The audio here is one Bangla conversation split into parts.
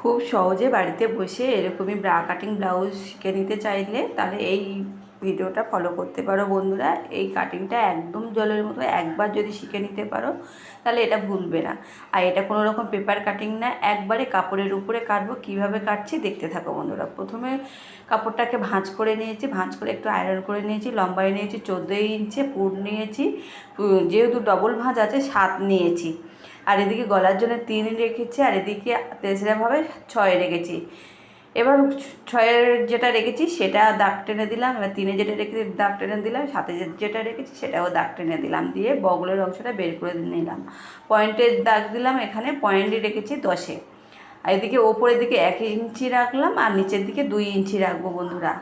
খুব সহজে বাড়িতে বসে এরকমই ব্রা কাটিং ব্লাউজ শিখে নিতে চাইলে তাহলে এই ভিডিওটা ফলো করতে পারো বন্ধুরা। এই কাটিংটা একদম জলের মতো একবার যদি শিখে নিতে পারো, তাহলে এটা ভুলবে না। আর এটা কোনো রকম পেপার কাটিং না, একবারে কাপড়ের উপরে কাটবো। কীভাবে কাটছি দেখতে থাকো বন্ধুরা। প্রথমে কাপড়টাকে ভাঁজ করে নিয়েছি, ভাঁজ করে একটু আয়রন করে নিয়েছি লম্বায় নিয়েছি, চোদ্দ ইঞ্চে পুর নিয়েছি যেহেতু ডবল ভাঁজ আছে, সাত নিয়েছি। আর এদিকে গলার জন্য তিন রেখেছি, আর এদিকে তেসরাভাবে ছয় রেখেছি। এবার ছয়ের যেটা রেখেছি সেটা দাগ টেনে দিলাম, এবার তিনে যেটা রেখেছি দাগ টেনে দিলাম সাথে যেটা রেখেছি সেটাও দাগ টেনে দিলাম, দিয়ে বগলের অংশটা বের করে নিলাম। পয়েন্টের দাগ দিলাম, এখানে পয়েন্টে রেখেছি দশে। আর এদিকে ওপরের দিকে এক ইঞ্চি রাখলাম, আর নিচের দিকে দুই ইঞ্চি রাখব বন্ধুরা।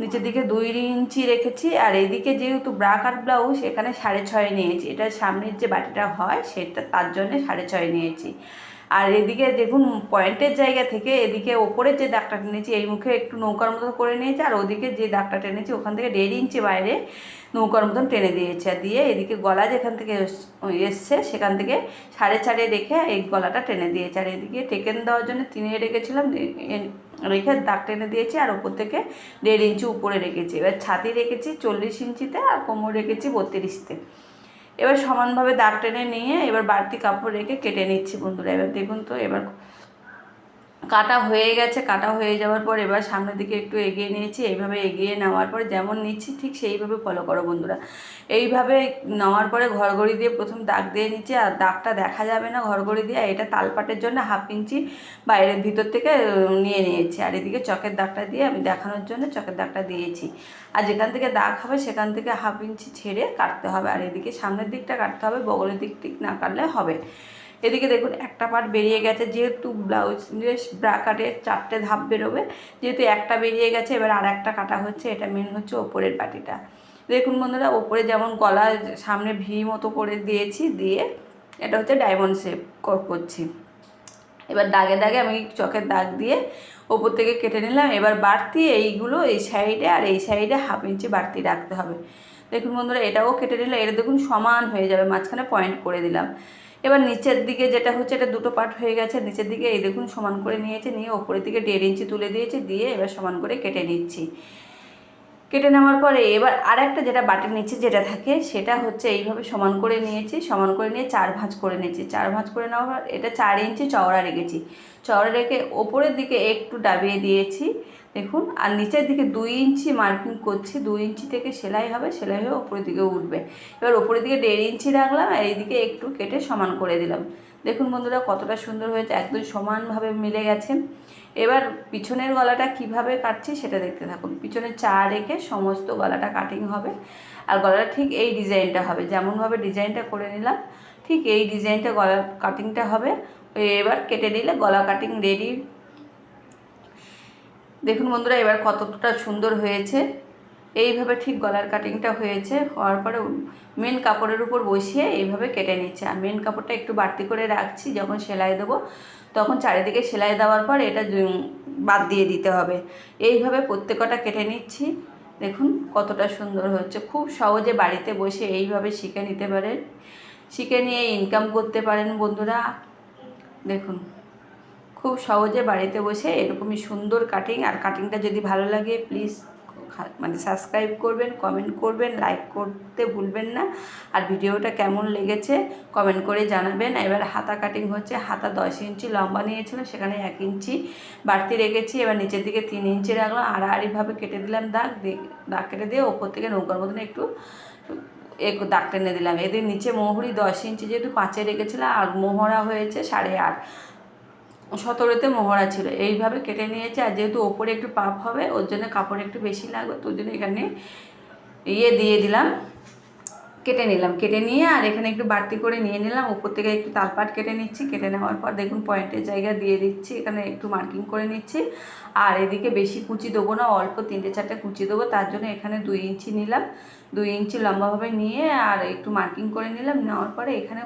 নিচের দিকে দুই ইঞ্চি রেখেছি, আর এদিকে যেহেতু ব্রাক আর ব্লাউজ, এখানে সাড়ে ছয় নিয়েছি। এটা সামনের যে বাটিটা হয়, সেটা তার জন্য সাড়ে ছয় নিয়েছি। আর এদিকে দেখুন পয়েন্টের জায়গা থেকে এদিকে ওপরে যে দাগটা টেনেছি, এই মুখে একটু নৌকার মতো করে নিয়েছি, আর ওদিকে যে দাগটা টেনেছি, ওখান থেকে দেড় ইঞ্চি বাইরে নৌকার মতন টেনে দিয়েছে। আর দিয়ে এদিকে গলা যেখান থেকে এস- এসছে, সেখান থেকে সাড়ে চারে রেখে এই গলাটা টেনে দিয়েছে। আর এদিকে টেকেন দেওয়ার জন্য তিনে রেখেছিলাম রেখে দাগ টেনে দিয়েছি, আর ওপর থেকে দেড় ইঞ্চি উপরে রেখেছি। এবার ছাতি রেখেছি চল্লিশ ইঞ্চিতে আর কোমর রেখেছি বত্রিশতে এবার সমানভাবে দাগ টেনে নিয়ে এবার বাড়তি কাপড় রেখে কেটে নিচ্ছি বন্ধুরা। এবার দেখুন তো, এবার কাটা হয়ে গেছে, কাটা হয়ে যাওয়ার পর এবার সামনের দিকে একটু এগিয়ে নিয়েছি। এইভাবে এগিয়ে নেওয়ার পরে যেমন নিচ্ছি, ঠিক সেইভাবে ফলো করো বন্ধুরা। এইভাবে নেওয়ার পরে ঘরঘড়ি দিয়ে প্রথম দাগ দিয়ে নিচ্ছি আর দাগটা দেখা যাবে না ঘরঘড়ি দিয়ে। এটা তালপাটের জন্য হাফ ইঞ্চি বাইরের ভিতর থেকে নিয়ে নিয়েছি। আর এদিকে চকের দাগটা দিয়ে আমি দেখানোর জন্য চকের দাগটা দিয়েছি। আর যেখান থেকে দাগ হবে সেখান থেকে হাফ ইঞ্চি ছেড়ে কাটতে হবে। আর এদিকে সামনের দিকটা কাটতে হবে, বগলের দিক ঠিক না কাটলে হবে। এদিকে দেখুন, একটা পার্ট বেরিয়ে গেছে, যেহেতু ব্লাউজ ব্রাকাটে চারটে ধাপ বেরোবে, যেহেতু একটা বেরিয়ে গেছে, এবার আর একটা কাটা হচ্ছে, এটা মেন হচ্ছে ওপরের পাটিটা। দেখুন বন্ধুরা, ওপরে যেমন গলা সামনে ভি মতো করে দিয়েছি, দিয়ে এটা হচ্ছে ডায়মন্ড শেপ করছি। এবার দাগে দাগে আমি চকের দাগ দিয়ে ওপর থেকে কেটে নিলাম, এবার বাড়তি এইগুলো এই সাইডে আর এই সাইডে হাফ ইঞ্চি বাড়তি রাখতে হবে। দেখুন বন্ধুরা, এটাও কেটে নিলাম, এটা দেখুন সমান হয়ে যাবে, মাঝখানে পয়েন্ট করে দিলাম। এবার নিচের দিকে যেটা হচ্ছে, এটা দুটো পার্ট হয়ে গেছে। নিচের দিকে এই দেখুন, সমান করে নিয়েছে, নিয়ে ওপরের দিকে দেড় ইঞ্চি তুলে দিয়েছে, দিয়ে এবার সমান করে কেটে নিচ্ছি। কেটে নেওয়ার পরে এবার আরেকটা যেটা বাটির নিচে যেটা থাকে, সেটা হচ্ছে এইভাবে সমান করে নিয়েছি, সমান করে নিয়ে চার ভাঁজ করে নিয়েছি। চার ভাঁজ করে নেওয়ার এটা চার ইঞ্চি চওড়া রেখেছি। চওড়া রেখে ওপরের দিকে একটু ডাবিয়ে দিয়েছি। দেখুন, আর নিচের দিকে দুই ইঞ্চি মার্কিং করছি, দুই ইঞ্চি থেকে সেলাই হবে, সেলাই হয়ে ওপরের দিকে উঠবে। এবার ওপরের দিকে দেড় ইঞ্চি রাখলাম, আর এইদিকে একটু কেটে সমান করে দিলাম। দেখুন বন্ধুরা, কতটা সুন্দর হয়েছে, একদম সমানভাবে মিলে গেছে। এবার পিছনের গলাটা কীভাবে কাটছি সেটা দেখতে থাকুন। পিছনে চা রেখে সমস্ত গলাটা কাটিং হবে, আর গলাটা ঠিক এই ডিজাইনটা হবে। যেমনভাবে ডিজাইনটা করে নিলাম, ঠিক এই ডিজাইনটা গলা কাটিংটা হবে। এবার কেটে নিলে গলা কাটিং রেডি দেখুন বন্ধুরা, এবার কতটা সুন্দর হয়েছে। এইভাবে ঠিক গলার কাটিংটা হয়েছে, হওয়ার পরে মেন কাপড়ের উপর বসিয়ে এইভাবে কেটে নিচ্ছে। আর মেন কাপড়টা একটু বাড়তি করে রাখছি, যখন সেলাই দেবো, তখন চারিদিকে সেলাই দেওয়ার পর এটা বাদ দিয়ে দিতে হবে। এইভাবে প্রত্যেকটা কেটে নিচ্ছি। দেখুন কতটা সুন্দর হচ্ছে। খুব সহজে বাড়িতে বসে এইভাবে শিখে নিতে পারেন। শিখে নিয়ে ইনকাম করতে পারেন বন্ধুরা। দেখুন। খুব সহজে বাড়িতে বসে এরকমই সুন্দর কাটিং আর কাটিংটা যদি ভালো লাগে প্লিজ মানে সাবস্ক্রাইব করবেন কমেন্ট করবেন লাইক করতে ভুলবেন না। আর ভিডিওটা কেমন লেগেছে কমেন্ট করে জানাবেন। এবার হাতা কাটিং হচ্ছে, হাতা দশ ইঞ্চি লম্বা নিয়েছিলাম, সেখানে এক ইঞ্চি বাড়তি রেখেছি। এবার নিচের দিকে তিন ইঞ্চি রাখলাম আড়াআড়িভাবে কেটে দিলাম দাগ দাগ কেটে দিয়ে ওপর থেকে নৌকার মতন একটু এক দাগ টেনে দিলাম। এদের নিচে মোহরি দশ ইঞ্চি, যেহেতু পাঁচে রেখেছিলাম, আর মোহরা হয়েছে সাড়ে আট। সতেরোতে মোহরা ছিল। এইভাবে কেটে নিয়েছে আর যেহেতু ওপরে একটু পাপ হবে, ওর জন্য কাপড় একটু বেশি লাগবে, তো জন্য এখানে ইয়ে দিয়ে দিলাম। কেটে নিলাম। কেটে নিয়ে আর এখানে একটু বাড়তি করে নিয়ে নিলাম। উপর থেকে একটু তালপাট কেটে নিচ্ছি। কেটে নেওয়ার পর দেখুন পয়েন্টের জায়গা দিয়ে দিচ্ছি। এখানে একটু মার্কিং করে নিচ্ছি। আর এদিকে বেশি কুচি দেবো না, অল্প তিনটে চারটে কুচি দেবো। তার জন্য এখানে দুই ইঞ্চি নিলাম। দুই ইঞ্চি লম্বাভাবে নিয়ে আর একটু মার্কিং করে নিলাম। নেওয়ার পরে এখানে